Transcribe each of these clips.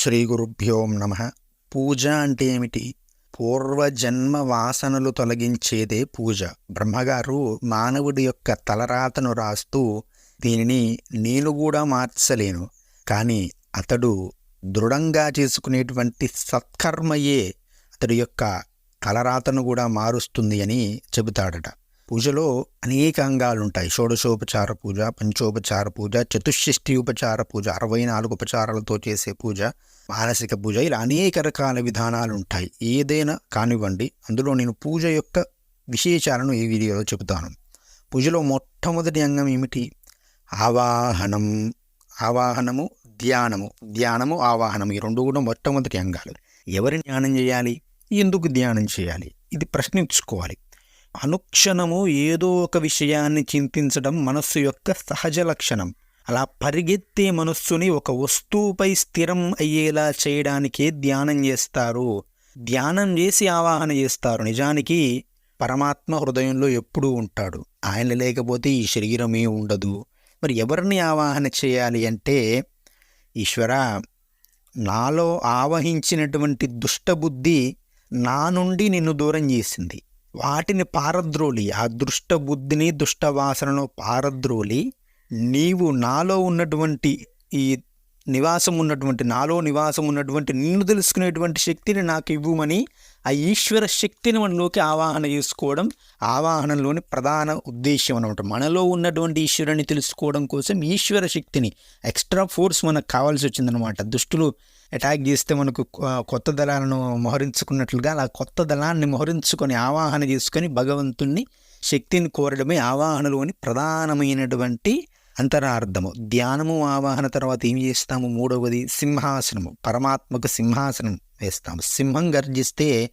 శ్రీ గురుభ్యో నమ. పూజ అంటే ఏమిటి? పూర్వజన్మ వాసనలు తొలగించేదే పూజ. బ్రహ్మగారు మానవుడి యొక్క తలరాతను రాస్తూ దీనిని నేను కూడా మార్చలేను. కానీ అతడు దృఢంగా చేసుకునేటువంటి సత్కర్మయే అతడి యొక్క తలరాతను కూడా మారుస్తుంది అని చెబుతాడట. పూజలో అనేక అంగాలు ఉంటాయి షోడశోపచార పూజ పంచోపచార పూజ చతుషష్ఠి ఉపచార పూజ అరవై నాలుగు ఉపచారాలతో చేసే పూజ మానసిక పూజ ఇలా అనేక రకాల విధానాలు ఉంటాయి ఏదైనా కానివ్వండి అందులో నేను పూజ యొక్క విశేషాలను ఈ వీడియోలో చెబుతాను. పూజలో మొట్టమొదటి అంగం ఏమిటి? ఆవాహనం. ఆవాహనము ధ్యానము. ధ్యానము ఆవాహనం ఈ రెండు కూడా మొట్టమొదటి అంగాలు. ఎవరిని ధ్యానం చేయాలి? ఎందుకు ధ్యానం చేయాలి? ఇది ప్రశ్నించుకోవాలి. అనుక్షణము ఏదో ఒక విషయాన్ని చింతించడం మనస్సు యొక్క సహజ లక్షణం. అలా పరిగెత్తే మనస్సుని ఒక వస్తువుపై స్థిరం అయ్యేలా చేయడానికే ధ్యానం చేస్తారు. ధ్యానం చేసి ఆవాహన చేస్తారు. నిజానికి పరమాత్మ హృదయంలో ఎప్పుడూ ఉంటాడు. ఆయన లేకపోతే ఈ శరీరమే ఉండదు. మరి ఎవరిని ఆవాహన చేయాలి అంటే ఈశ్వర నాలో ఆవహించినటువంటి దుష్టబుద్ధి నా నుండి నిన్ను దూరం చేసింది. వాటిని పారద్రోలి ఆ దుష్ట బుద్ధిని దుష్ట వాసనను పారద్రోలి నీవు నాలో ఉన్నటువంటి ఈ నివాసం ఉన్నటువంటి నాలో నివాసం ఉన్నటువంటి నిన్ను తెలుసుకునేటువంటి శక్తిని నాకు ఇవ్వమని ఆ ఈశ్వర శక్తిని మనలోకి ఆవాహన చేసుకోవడం ఆవాహనలోని ప్రధాన ఉద్దేశం అనమాట మనలో ఉన్నటువంటి ఈశ్వరుని తెలుసుకోవడం కోసం ఈశ్వర శక్తిని ఎక్స్ట్రా ఫోర్స్ మనకు కావాల్సి వచ్చిందనమాట దుష్టులు అటాక్ చేస్తే మనకు కొత్త దళాలను మోహరించుకున్నట్లుగా అలా కొత్త దళాన్ని మోహరించుకొని ఆవాహన చేసుకొని భగవంతుణ్ణి శక్తిని కోరడమే ఆవాహనలోని ప్రధానమైనటువంటి అంతరార్థము. ధ్యానము ఆవాహన తర్వాత ఏం చేస్తాము? మూడవది సింహాసనము. పరమాత్మకు సింహాసనం వేస్తాము. సింహం గర్జిస్తే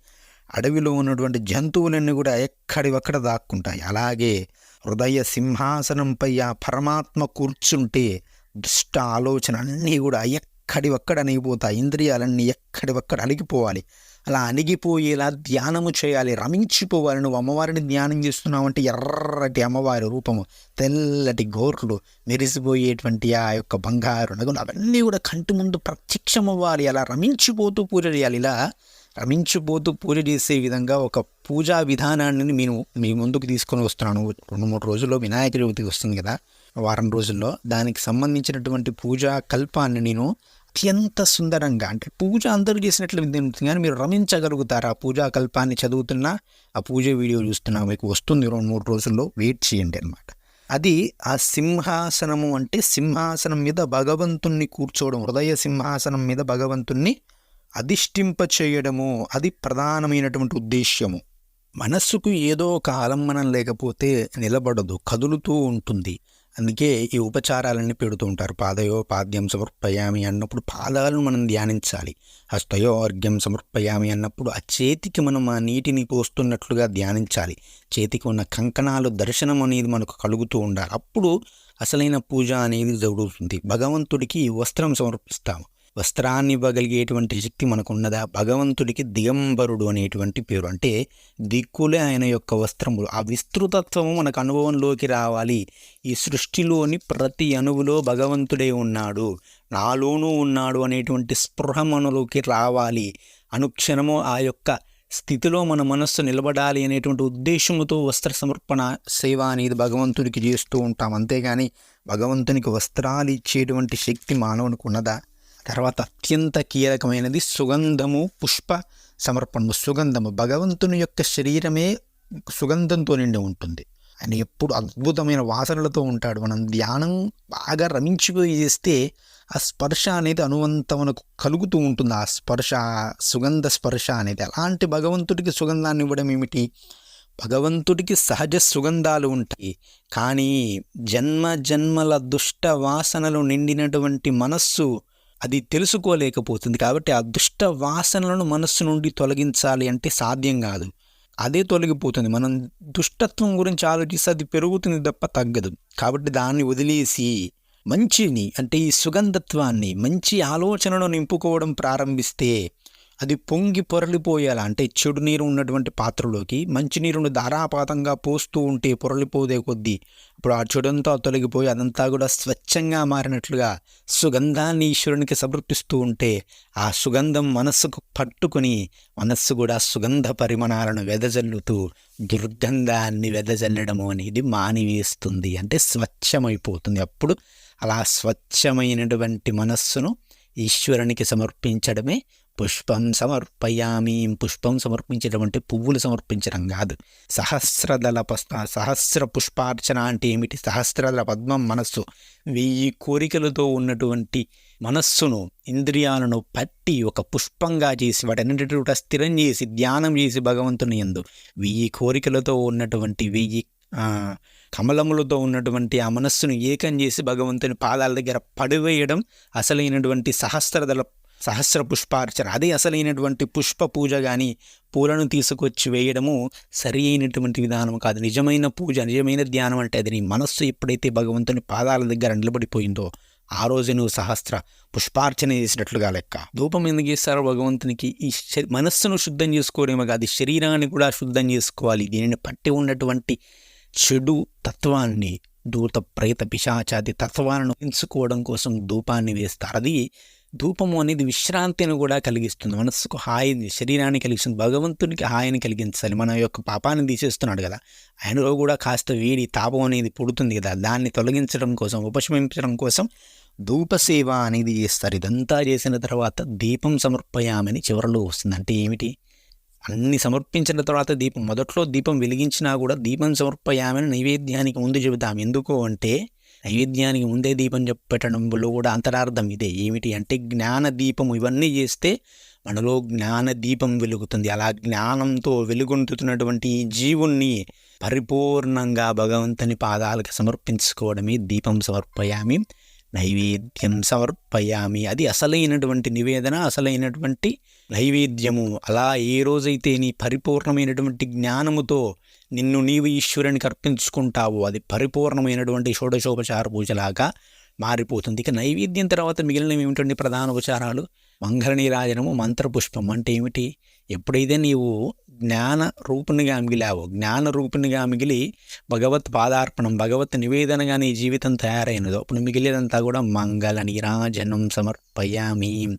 అడవిలో ఉన్నటువంటి జంతువులన్నీ కూడా ఎక్కడివక్కడ దాక్కుంటాయి. అలాగే హృదయ సింహాసనంపై ఆ పరమాత్మ కూర్చుంటే దుష్ట ఆలోచన అన్నీ కూడా ఎక్కడివక్కడ అణిగిపోతాయి ఇంద్రియాలన్నీ ఎక్కడివక్కడ అణిగిపోవాలి అలా అణిగిపోయేలా ధ్యానము చేయాలి. రమించిపోవాలి. నువ్వు అమ్మవారిని ధ్యానం చేస్తున్నావు అంటే ఎర్రటి అమ్మవారి రూపము తెల్లటి గోర్లు మెరిసిపోయేటువంటి ఆ యొక్క బంగారు నగులు అవన్నీ కూడా కంటి ముందు ప్రత్యక్షమవ్వాలి. అలా రమించిపోతూ పూజ చేయాలి. ఇలా రమించిపోతూ పూజ చేసే విధంగా ఒక పూజా విధానాన్ని నేను మీ ముందుకు తీసుకొని వస్తున్నాను. రెండు మూడు రోజుల్లో వినాయక చవితి వస్తుంది కదా. వారం రోజుల్లో దానికి సంబంధించినటువంటి పూజా కల్పాన్ని నేను అత్యంత సుందరంగా అంటే పూజ అందరూ చేసినట్లు వింటుంది కానీ మీరు రమించగలుగుతారు? ఆ పూజా కల్పాన్ని చదువుతున్నా ఆ పూజ వీడియో చూస్తున్నా మీకు వస్తుంది రెండు మూడు రోజుల్లో వెయిట్ చేయండి అనమాట అది ఆ సింహాసనము అంటే సింహాసనం మీద భగవంతుణ్ణి కూర్చోవడం హృదయ సింహాసనం మీద భగవంతుణ్ణి అధిష్టింప చేయడము అది ప్రధానమైనటువంటి ఉద్దేశ్యము. మనస్సుకు ఏదో ఒక ఆలంబనం లేకపోతే నిలబడదు కదులుతూ ఉంటుంది. అందుకే ఈ ఉపచారాలన్నీ పెడుతూ ఉంటారు. పాదయో పాద్యం సమర్పయామి అన్నప్పుడు పాదాలను మనం ధ్యానించాలి. హస్తయో అర్ఘ్యం సమర్పయామి అన్నప్పుడు ఆ చేతికి మనం ఆ నీటిని పోస్తున్నట్లుగా ధ్యానించాలి. చేతికి ఉన్న కంకణాలు దర్శనం అనేది మనకు కలుగుతూ ఉండాలి. అప్పుడు అసలైన పూజ అనేది జరుగుతుంది. భగవంతుడికి వస్త్రం సమర్పిస్తాము. వస్త్రాన్ని ఇవ్వగలిగేటువంటి శక్తి మనకు ఉన్నదా భగవంతుడికి దిగంబరుడు అనేటువంటి పేరు. అంటే దిక్కులే ఆయన యొక్క వస్త్రములు. ఆ విస్తృతత్వము మనకు అనుభవంలోకి రావాలి. ఈ సృష్టిలోని ప్రతి అణువులో భగవంతుడే ఉన్నాడు. నాలోనూ ఉన్నాడు అనేటువంటి స్పృహ మనలోకి రావాలి. అనుక్షణము ఆ యొక్క స్థితిలో మన మనస్సు నిలబడాలి అనేటువంటి ఉద్దేశంతో వస్త్ర సమర్పణ సేవ అనేది భగవంతుడికి చేస్తూ ఉంటాం. అంతేగాని భగవంతునికి వస్త్రాలు ఇచ్చేటువంటి శక్తి మానవునికి ఉన్నదా? తర్వాత అత్యంత కీలకమైనది సుగంధము పుష్ప సమర్పణము. సుగంధము భగవంతుని యొక్క శరీరమే సుగంధంతో నిండి ఉంటుంది. ఆయన ఎప్పుడు అద్భుతమైన వాసనలతో ఉంటాడు. మనం ధ్యానం బాగా రమించిపోయి చేస్తే ఆ స్పర్శ అనేది అనువంత మనకు కలుగుతూ ఉంటుంది. ఆ స్పర్శ సుగంధ స్పర్శ అనేది అలాంటి భగవంతుడికి సుగంధాన్ని ఇవ్వడం ఏమిటి? భగవంతుడికి సహజ సుగంధాలు ఉంటాయి. కానీ జన్మ జన్మల దుష్ట వాసనలు నిండినటువంటి మనస్సు అది తెలుసుకోలేకపోతుంది కాబట్టి ఆ దుష్ట వాసనలను మనస్సు నుండి తొలగించాలి అంటే సాధ్యం కాదు. అదే తొలగిపోతుంది. మనం దుష్టత్వం గురించి ఆలోచిస్తే అది పెరుగుతుంది తప్ప తగ్గదు. కాబట్టి దాన్ని వదిలేసి మంచిని అంటే ఈ సుగంధత్వాన్ని మంచి ఆలోచనను నింపుకోవడం ప్రారంభిస్తే అది పొంగి పొరలిపోయేలా అంటే చెడు నీరు ఉన్నటువంటి పాత్రలోకి మంచి నీరును ధారాపాతంగా పోస్తూ ఉంటే పొరలిపోదే కొద్దీ ఇప్పుడు ఆ చెడంతా తొలగిపోయి అదంతా కూడా స్వచ్ఛంగా మారినట్లుగా సుగంధాన్ని ఈశ్వరునికి సమర్పిస్తూ ఉంటే ఆ సుగంధం మనస్సుకు పట్టుకుని మనస్సు కూడా సుగంధ పరిమాణాలను వెదజల్లుతూ దుర్గంధాన్ని వెదజల్లడము అనేది మానివేస్తుంది అంటే స్వచ్ఛమైపోతుంది. అప్పుడు అలా స్వచ్ఛమైనటువంటి మనస్సును ఈశ్వరునికి సమర్పించడమే పుష్పం సమర్పయామి. పుష్పం సమర్పించడం అంటే పువ్వులు సమర్పించడం కాదు. సహస్రదళ పస్- సహస్ర పుష్పార్చన అంటే ఏమిటి? సహస్రదళ పద్మం మనస్సు. వెయ్యి కోరికలతో ఉన్నటువంటి మనస్సును ఇంద్రియాలను పట్టి ఒక పుష్పంగా చేసి వాటన్నిటి కూడా స్థిరం చేసి ధ్యానం చేసి భగవంతుని ఎందు వెయ్యి కోరికలతో ఉన్నటువంటి వెయ్యి కమలములతో ఉన్నటువంటి ఆ మనస్సును ఏకం చేసి భగవంతుని పాదాల దగ్గర పడివేయడం అసలైనటువంటి సహస్రదళ సహస్ర పుష్పార్చన. అదే అసలైనటువంటి పుష్ప పూజ కానీ పూలను తీసుకొచ్చి వేయడము సరి అయినటువంటి విధానం కాదు. నిజమైన పూజ నిజమైన ధ్యానం అంటే అది నీ మనస్సు ఎప్పుడైతే భగవంతుని పాదాల దగ్గర నిలబడిపోయిందో ఆ రోజు నువ్వు సహస్ర పుష్పార్చన చేసినట్లుగా లెక్క. ధూపం ఎందుకు చేస్తారు భగవంతునికి ఈ శ- మనస్సును శుద్ధం చేసుకోవడమే కాదు శరీరాన్ని కూడా శుద్ధం చేసుకోవాలి. దీనిని పట్టి ఉన్నటువంటి చెడు తత్వాన్ని దూత ప్రేత పిశాచాది తత్వాలను ఎంచుకోవడం కోసం ధూపాన్ని వేస్తారు. అది ధూపము అనేది విశ్రాంతిని కూడా కలిగిస్తుంది. మనస్సుకు హాయిని శరీరాన్ని కలిగిస్తుంది. భగవంతునికి హాయిని కలిగించాలి. మన యొక్క పాపాన్ని తీసేస్తున్నాడు కదా. ఆయనలో కూడా కాస్త వేడి తాపం అనేది పుడుతుంది కదా. దాన్ని తొలగించడం కోసం ఉపశమించడం కోసం ధూప సేవ అనేది చేస్తారు. ఇదంతా చేసిన తర్వాత దీపం సమర్పయామని చివరిలో వస్తుంది. అంటే ఏమిటి? అన్ని సమర్పించిన తర్వాత దీపం మొదట్లో దీపం వెలిగించినా కూడా దీపం సమర్పయామని నైవేద్యానికి ముందు చెబుతాం. ఎందుకు అంటే నైవేద్యానికి ముందే దీపం చెప్పటంలో కూడా అంతరార్థం ఇదే. ఏమిటి అంటే జ్ఞాన దీపం ఇవన్నీ చేస్తే మనలో జ్ఞాన దీపం వెలుగుతుంది. అలా జ్ఞానంతో వెలుగొందుతున్నటువంటి ఈ జీవుణ్ణి పరిపూర్ణంగా భగవంతుని పాదాలకు సమర్పించుకోవడమే దీపం సమర్పయామి. నైవేద్యం సమర్పయామి. అది అసలైనటువంటి నివేదన అసలైనటువంటి నైవేద్యము. అలా ఏ రోజైతే నీ పరిపూర్ణమైనటువంటి జ్ఞానముతో నిన్ను నీవు ఈశ్వరునికి అర్పించుకుంటావో అది పరిపూర్ణమైనటువంటి షోడశోపచార పూజలాగా మారిపోతుంది. ఇక నైవేద్యం తర్వాత మిగిలినవి ఏమిటండి ప్రధాన ఉపచారాలు? మంగళనీరాజనము మంత్రపుష్పం అంటే ఏమిటి? ఎప్పుడైతే నీవు జ్ఞాన రూపునిగా మిగిలావో జ్ఞాన రూపునిగా మిగిలి భగవత్ పాదార్పణం భగవత్ నివేదనగా నీ జీవితం తయారైనదో అప్పుడు మిగిలినంతా కూడా మంగళ నీరాజనం సమర్పయామి.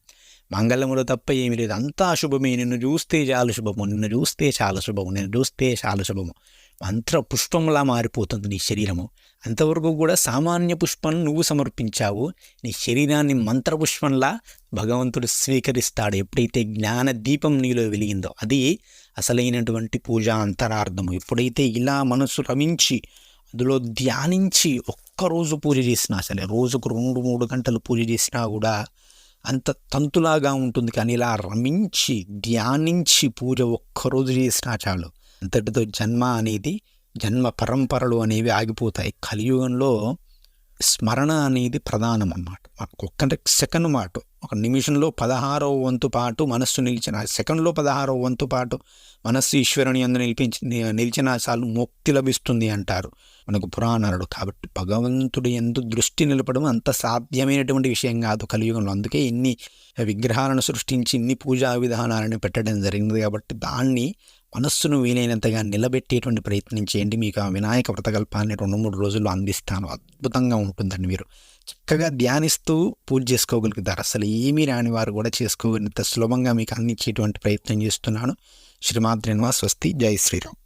మంగళములు తప్ప ఏమీ లేదు. అంతా శుభమే నిన్ను చూస్తే చాలు శుభము. నిన్ను చూస్తే చాలా శుభము. నిన్ను చూస్తే చాలా శుభము. మంత్ర పుష్పంలా మారిపోతుంది నీ శరీరము. అంతవరకు కూడా సామాన్య పుష్పం నువ్వు సమర్పించావు. నీ శరీరాన్ని మంత్రపుష్పంలా భగవంతుడు స్వీకరిస్తాడు. ఎప్పుడైతే జ్ఞాన దీపం నీలో వెలిగిందో అది అసలైనటువంటి పూజ అంతరార్థము. ఎప్పుడైతే ఇలా మనసు రమించి అందులో ధ్యానించి ఒక్కరోజు పూజ చేసినా సరే రోజుకు రెండు మూడు గంటలు పూజ చేసినా కూడా అంత తంతులాగా ఉంటుంది కానీ ఇలా రమించి ధ్యానించి పూజ ఒక్కరోజు చేసినా చాలు. అంతటితో జన్మ అనేది జన్మ పరంపరలు అనేవి ఆగిపోతాయి. కలియుగంలో స్మరణ అనేది ప్రధానం అన్నమాట మనకు ఒక్క సెకండ్ మాట. ఒక నిమిషంలో పదహారవ వంతు పాటు మనస్సు నిలిచిన సెకండ్లో పదహారవ వంతు పాటు మనస్సు ఈశ్వరుని అందు నిలిపించి నిలిచిన చాలు ముక్తి లభిస్తుంది అంటారు మనకు పురాణాలు కాబట్టి భగవంతుడి ఎందు దృష్టి నిలపడం అంత సాధ్యమైనటువంటి విషయం కాదు కలియుగంలో. అందుకే ఇన్ని విగ్రహాలను సృష్టించి ఇన్ని పూజా విధానాలను పెట్టడం జరిగింది కాబట్టి దాన్ని మనస్సును వీలైనంతగా నిలబెట్టేటువంటి ప్రయత్నం చేయండి. మీకు ఆ వినాయక వ్రతకల్పాన్ని రెండు మూడు రోజుల్లో అందిస్తాను. అద్భుతంగా ఉంటుందండి మీరు. చక్కగా ధ్యానిస్తూ పూజ చేసుకోగలుగుతారు. అసలు ఏమీ రాని వారు కూడా చేసుకోగలిగినంత సులభంగా మీకు అందించేటువంటి ప్రయత్నం చేస్తున్నాను. శ్రీమాద్రిన్వా స్వస్తి. జై శ్రీరామ్.